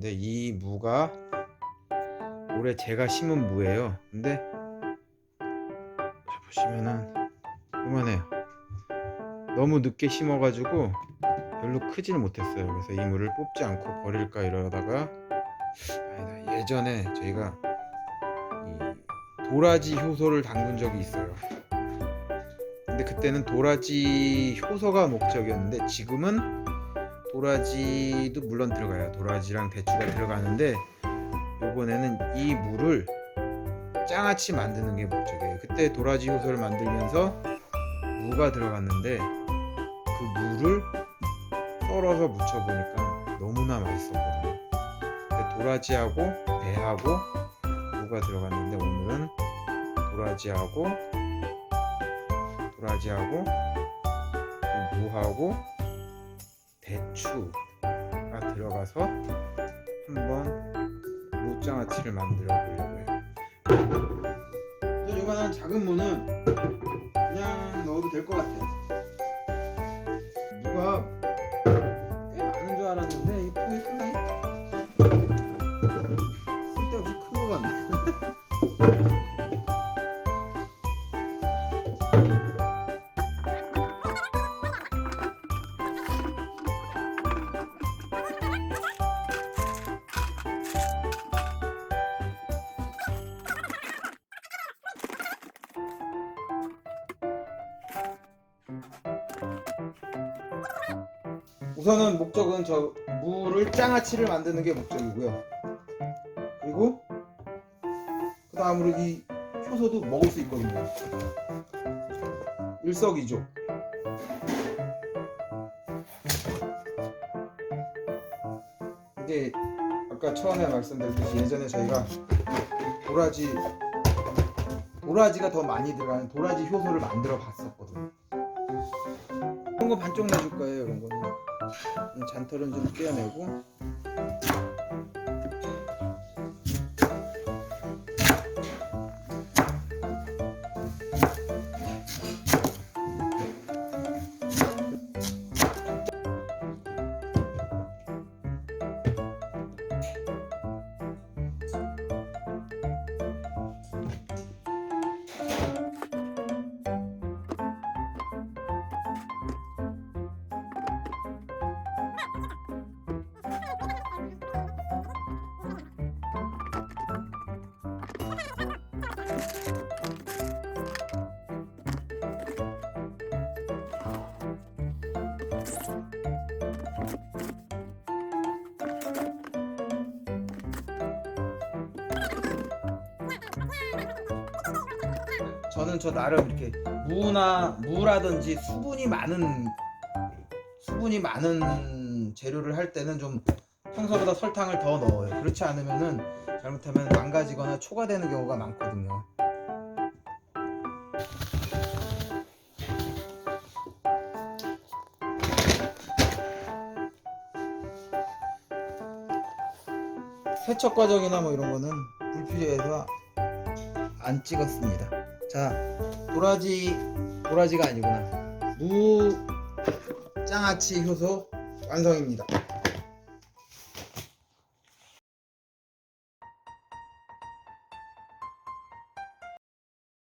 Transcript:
근데 이 무가 올해 제가 심은 무예요. 근데 자, 보시면은 이만해요. 너무 늦게 심어가지고 별로 크지는 못했어요. 그래서 이 물을 뽑지 않고 버릴까 이러다가. 예전에 저희가 이 도라지 효소를 담근 적이 있어요. 근데 그때는 도라지 효소가 목적이었는데 지금은 도라지도 물론 들어가요. 도라지랑 대추가 들어가는데 이번에는 이 물을 장아찌 만드는 게 목적이에요. 그때 도라지 효소를 만들면서 무가 들어갔는데 그 무를 썰어서 묻혀보니까 너무나 맛있었거든요. 근데 도라지하고 배하고 무가 들어갔는데 오늘은 도라지하고 도라지하고 이 무하고 대추가 들어가서 한번 무장아찌를 만들어 보려고 해요. 이만한 작은 무는 그냥 넣어도 될 것 같아요. 무가 꽤 많은 줄 알았는데 우선은 목적은 저 무를 장아찌를 만드는 게 목적이고요. 그리고 그 다음으로 이 효소도 먹을 수 있거든요. 일석이조. 이게 아까 처음에 말씀드렸듯이 예전에 저희가 도라지 도라지가 더 많이 들어가는 도라지 효소를 만들어 봤었거든요. 이런 거 반쪽 내줄 거예요. 이런 거는 이 잔털은 좀 떼어내고 저는 저 나름 이렇게 무나 무라든지 수분이 많은 수분이 많은 재료를 할 때는 좀 평소보다 설탕을 더 넣어요. 그렇지 않으면은 잘못하면 망가지거나 초과되는 경우가 많거든요. 세척 과정이나 뭐 이런 거는 불필요해서 안 찍었습니다. 자, 도라지 도라지가 아니구나. 무 장아찌 효소 완성입니다.